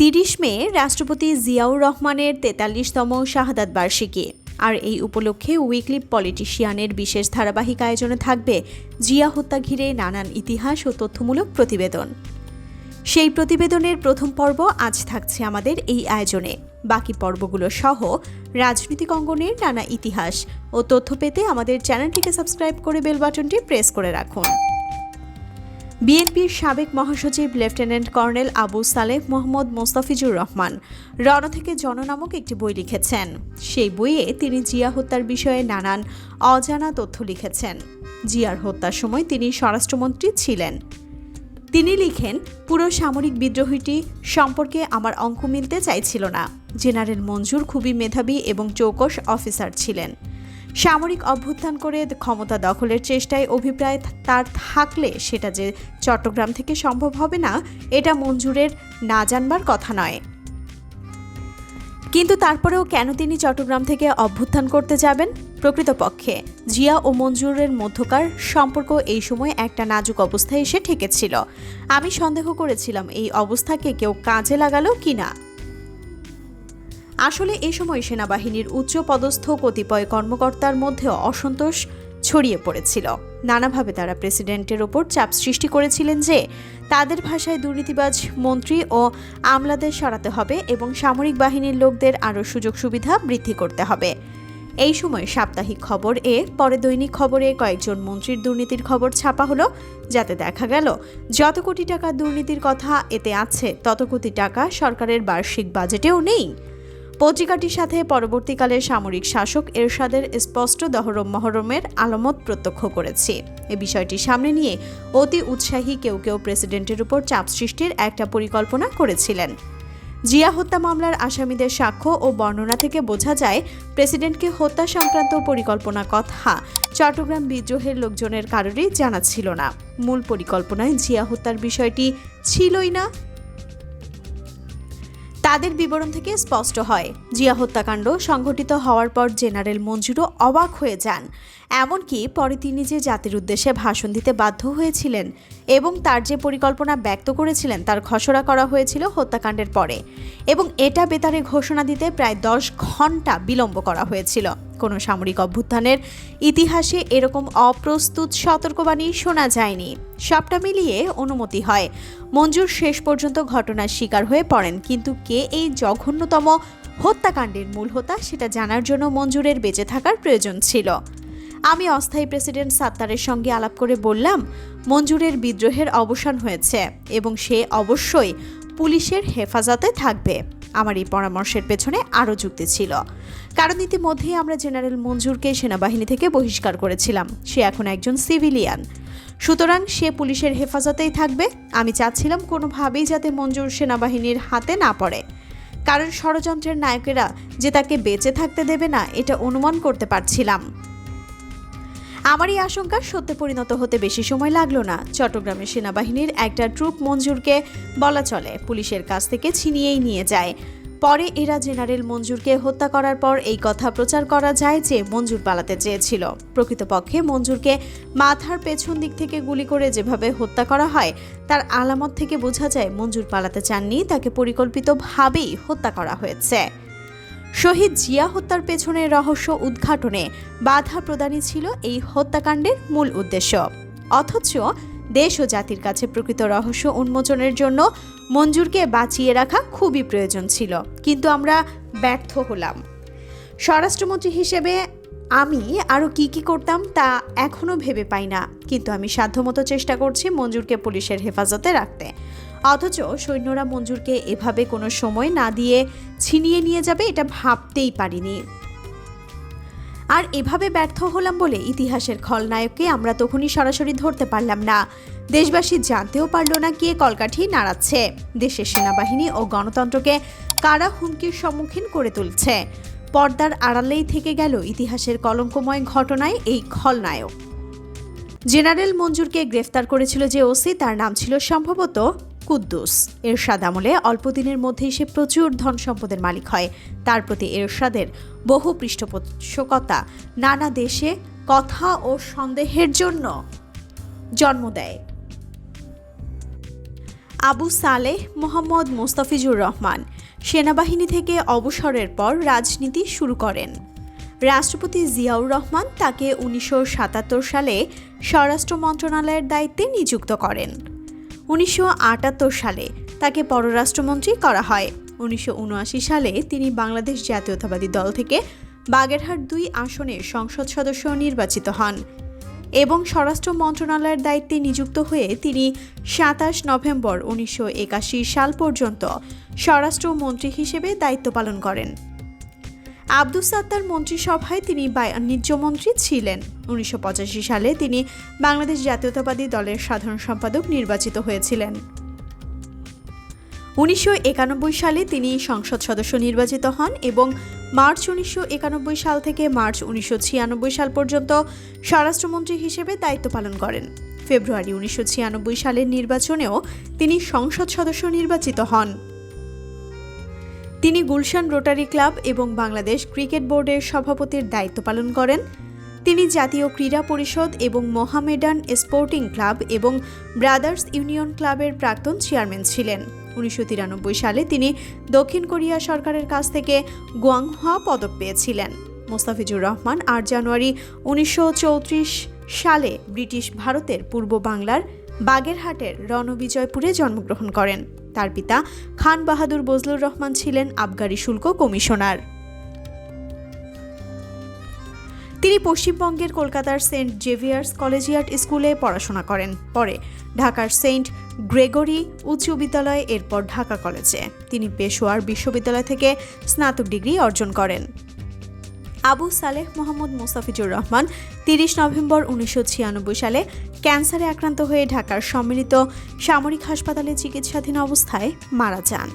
তিরিশ মে রাষ্ট্রপতি জিয়াউর রহমানের তেতাল্লিশতম শাহাদাত বার্ষিকী। আর এই উপলক্ষে উইকলি পলিটিশিয়ানের বিশেষ ধারাবাহিক আয়োজনে থাকবে জিয়া হত্যা ঘিরে নানান ইতিহাস ও তথ্যমূলক প্রতিবেদন। সেই প্রতিবেদনের প্রথম পর্ব আজ থাকছে আমাদের এই আয়োজনে। বাকি পর্বগুলো সহ রাজনৈতিক অঙ্গনের নানা ইতিহাস ও তথ্য পেতে আমাদের চ্যানেলটিকে সাবস্ক্রাইব করে বেল বাটনটি প্রেস করে রাখুন। বিএনপির সাবেক মহাসচিব লেফটেন্যান্ট কর্নেল আবু সালেহ মোহাম্মদ মোস্তাফিজুর রহমান রণ থেকে জন নামক একটি বই লিখেছেন। সেই বইয়ে তিনি জিয়া হত্যার বিষয়ে নানান অজানা তথ্য লিখেছেন। জিয়ার হত্যার সময় তিনি স্বরাষ্ট্রমন্ত্রী ছিলেন। তিনি লিখেন, পুরো সামরিক বিদ্রোহীটি সম্পর্কে আমার অঙ্ক মিলতে চাইছিল না। জেনারেল মঞ্জুর খুবই মেধাবী এবং চৌকস অফিসার ছিলেন। সামরিক অভ্যুত্থান করে ক্ষমতা দখলের চেষ্টায় অভিপ্রায় তার থাকলে সেটা যে চট্টগ্রাম থেকে সম্ভব হবে না, এটা মঞ্জুরের না জানবার কথা নয়। কিন্তু তারপরেও কেন তিনি চট্টগ্রাম থেকে অভ্যুত্থান করতে যাবেন? প্রকৃতপক্ষে, জিয়া ও মঞ্জুরের মধ্যকার সম্পর্ক এই সময় একটা নাজুক অবস্থায় এসে ঠেকেছিল। আমি সন্দেহ করেছিলাম এই অবস্থাকে কেউ কাজে লাগালো কিনা। আসলে এ সময় সেনাবাহিনীর উচ্চ পদস্থ কতিপয় কর্মকর্তার মধ্যে অসন্তোষ ছড়িয়ে পড়েছিল। নানাভাবে তারা প্রেসিডেন্টের ওপর চাপ সৃষ্টি করেছিলেন যে, তাদের ভাষায় দুর্নীতিবাজ মন্ত্রী ও আমলাদের সরাতে হবে এবং সামরিক বাহিনীর লোকদের আরও সুযোগ সুবিধা বৃদ্ধি করতে হবে। এই সময় সাপ্তাহিক খবর এ, পরে দৈনিক খবরে কয়েকজন মন্ত্রীর দুর্নীতির খবর ছাপা হলো, যাতে দেখা গেল, যত কোটি টাকা দুর্নীতির কথা এতে আছে, তত কোটি টাকা সরকারের বার্ষিক বাজেটেও নেই। পত্রিকাটির সাথে পরবর্তীকালে সামরিক শাসক এরশাদের স্পষ্ট দহরম মহরমের আলামত প্রত্যক্ষ করেছে। এ বিষয়টি সামনে নিয়ে অতি উৎসাহী কেউ কেউ প্রেসিডেন্টের উপর চাপ সৃষ্টির একটা পরিকল্পনা করেছিলেন। জিয়া হত্যা মামলার আসামিদের সাক্ষ্য ও বর্ণনা থেকে বোঝা যায়, প্রেসিডেন্টকে হত্যা সংক্রান্ত পরিকল্পনা কথা চট্টগ্রাম বিদ্রোহের লোকজনের কারোরই জানা ছিল না। মূল পরিকল্পনায় জিয়া হত্যার বিষয়টি ছিলই না তাদের বিবরণ থেকে স্পষ্ট হয়। জিয়া হত্যাকাণ্ড সংঘটিত হওয়ার পর জেনারেল মঞ্জুরও অবাক হয়ে যান। এমনকি পরে তিনি যে জাতির উদ্দেশ্যে ভাষণ দিতে বাধ্য হয়েছিলেন এবং তার যে পরিকল্পনা ব্যক্ত করেছিলেন তার খসড়া করা হয়েছিল হত্যাকাণ্ডের পরে এবং এটা বেতারে ঘোষণা দিতে প্রায় দশ ঘণ্টা বিলম্ব করা হয়েছিল। কোনো সামরিক অভ্যুত্থানের ইতিহাসে এরকম অপ্রস্তুত সতর্কবাণী শোনা যায়নি। সবটা মিলিয়ে অনুমতি হয়, মঞ্জুর শেষ পর্যন্ত ঘটনার শিকার হয়ে পড়েন, কিন্তু কে এই জঘন্যতম হত্যাকাণ্ডের মূল হোতা সেটা জানার জন্য মঞ্জুরের বেঁচে থাকার প্রয়োজন ছিল। আমি অস্থায়ী প্রেসিডেন্ট সাত্তারের সঙ্গে আলাপ করে বললাম, মঞ্জুরের বিদ্রোহের অবসান হয়েছে এবং সে অবশ্যই পুলিশের হেফাজতে থাকবে। আমার এই পরামর্শের পেছনে আরও যুক্তি ছিল। কারণ ইতিমধ্যেই আমরা জেনারেল মঞ্জুরকে সেনাবাহিনী থেকে বহিষ্কার করেছিলাম। সে এখন একজন সিভিলিয়ান। সুতরাং সে পুলিশের হেফাজতেই থাকবে। আমি চাচ্ছিলাম কোনোভাবেই যাতে মঞ্জুর সেনাবাহিনীর হাতে না পড়ে। কারণ ষড়যন্ত্রের নায়কেরা যে তাকে বেঁচে থাকতে দেবে না, এটা অনুমান করতে পারছিলাম। আমার এই আশঙ্কা সত্যে পরিণত হতে বেশি সময় লাগল না। চট্টগ্রামের সেনাবাহিনীর একটা ট্রুপ মঞ্জুরকে বলা চলে। পুলিশের কাছ থেকে ছিনিয়েই নিয়ে যায়। পরে এরা জেনারেল মঞ্জুরকে হত্যা করার পর এই কথা প্রচার করা যায় যে মঞ্জুর পালাতে চেয়েছিল। প্রকৃতপক্ষে মঞ্জুরকে মাথার পেছন দিক থেকে গুলি করে যেভাবে হত্যা করা হয়, তার আলামত থেকে বোঝা যায় মঞ্জুর পালাতে চাননি, তাকে পরিকল্পিতভাবেই হত্যা করা হয়েছে। শহীদ জিয়া হত্যার পেছনের রহস্য উদ্ঘাটনে বাধা প্রদানই ছিল এই হত্যাকাণ্ডের মূল উদ্দেশ্য। অথচ দেশ ও জাতির কাছে প্রকৃত রহস্য উন্মোচনের জন্য মঞ্জুরকে বাঁচিয়ে রাখা খুবই প্রয়োজন ছিল, কিন্তু আমরা ব্যর্থ হলাম। স্বরাষ্ট্রমন্ত্রী হিসেবে আমি আরও কি কি করতাম তা এখনও ভেবে পাই না, কিন্তু আমি সাধ্যমতো চেষ্টা করছি মঞ্জুরকে পুলিশের হেফাজতে রাখতে। অথচ সৈন্যরা মঞ্জুরকে এভাবে কোনো সময় না দিয়ে ছিনিয়ে নিয়ে যাবে এটা ভাবতেই পারিনি। আর এভাবে ব্যর্থ হলাম বলে ইতিহাসের খলনায়ককে আমরা তখনই সরাসরি ধরতে পারলাম না। দেশবাসী জানতেও পারল না কে কলকাঠি নাড়াচ্ছে। দেশের সেনাবাহিনী ও গণতন্ত্রকে কারা হুমকির সম্মুখীন করে তুলছে? পর্দার আড়ালেই থেকে গেল ইতিহাসের কলঙ্কময় ঘটনায় এই খলনায়ক। জেনারেল মঞ্জুরকে গ্রেফতার করেছিল যে ওসি, তার নাম ছিল সম্ভবত কুদ্দুস। এরশাদ আমলে অল্প দিনের মধ্যেই সে প্রচুর ধন সম্পদের মালিক হয়। তার প্রতি এরশাদের বহু পৃষ্ঠপোষকতা নানা দেশে কথা ও সন্দেহের জন্য জন্ম দেয়। আবু সালেহ মোহাম্মদ মোস্তাফিজুর রহমান সেনাবাহিনী থেকে অবসরের পর রাজনীতি শুরু করেন। রাষ্ট্রপতি জিয়াউর রহমান তাকে উনিশশো সাতাত্তর সালে স্বরাষ্ট্র মন্ত্রণালয়ের দায়িত্বে নিযুক্ত করেন। উনিশশো আটাত্তর সালে তাকে পররাষ্ট্রমন্ত্রী করা হয়। উনিশশো উনআশি সালে তিনি বাংলাদেশ জাতীয়তাবাদী দল থেকে বাগেরহাট দুই আসনের সংসদ সদস্য নির্বাচিত হন এবং স্বরাষ্ট্র মন্ত্রণালয়ের দায়িত্বে নিযুক্ত হয়ে তিনি সাতাশ নভেম্বর উনিশশো একাশি সাল পর্যন্ত স্বরাষ্ট্রমন্ত্রী হিসেবে দায়িত্ব পালন করেন। আব্দুস সাত্তার মন্ত্রিসভায় তিনি বাণিজ্য মন্ত্রী ছিলেন। উনিশশো পঁচাশি সালে তিনি বাংলাদেশ জাতীয়তাবাদী দলের সাধারণ সম্পাদক নির্বাচিত হয়েছিলেন। উনিশশো একানব্বই সালে তিনি সংসদ সদস্য নির্বাচিত হন এবং মার্চ উনিশশো একানব্বই সাল থেকে মার্চ উনিশশো ছিয়ানব্বই সাল পর্যন্ত স্বরাষ্ট্রমন্ত্রী হিসেবে দায়িত্ব পালন করেন। ফেব্রুয়ারি উনিশশো ছিয়ানব্বই সালের নির্বাচনেও তিনি সংসদ সদস্য নির্বাচিত হন। তিনি গুলশান রোটারি ক্লাব এবং বাংলাদেশ ক্রিকেট বোর্ডের সভাপতির দায়িত্ব পালন করেন। তিনি জাতীয় ক্রীড়া পরিষদ এবং মোহামেডান স্পোর্টিং ক্লাব এবং ব্রাদার্স ইউনিয়ন ক্লাবের প্রাক্তন চেয়ারম্যান ছিলেন। উনিশশো তিরানব্বই সালে তিনি দক্ষিণ কোরিয়া সরকারের কাছ থেকে গুয়াংহা পদক পেয়েছিলেন। মোস্তাফিজুর রহমান, আট জানুয়ারি উনিশশো চৌত্রিশ সালে ব্রিটিশ ভারতের পূর্ব বাংলার বাগেরহাটের রণবিজয়পুরে জন্মগ্রহণ করেন। তার পিতা খান বাহাদুর বজলুর রহমান ছিলেন আবগারি শুল্ক কমিশনার। তিনি পশ্চিমবঙ্গের কলকাতার সেন্ট জেভিয়ার্স কলেজিয়াট স্কুলে পড়াশোনা করেন। পরে ঢাকার সেন্ট গ্রেগরি উচ্চ বিদ্যালয়ে, এরপর ঢাকা কলেজে। তিনি পেশোয়ার বিশ্ববিদ্যালয় থেকে স্নাতক ডিগ্রি অর্জন করেন। আবু সালেহ মোহাম্মদ মোস্তাফিজুর রহমান তিরিশ নভেম্বর উনিশশো ছিয়ানব্বই সালে ক্যান্সারে আক্রান্ত হয়ে ঢাকার সম্মিলিত সামরিক হাসপাতালে চিকিৎসাধীন অবস্থায় মারা যান।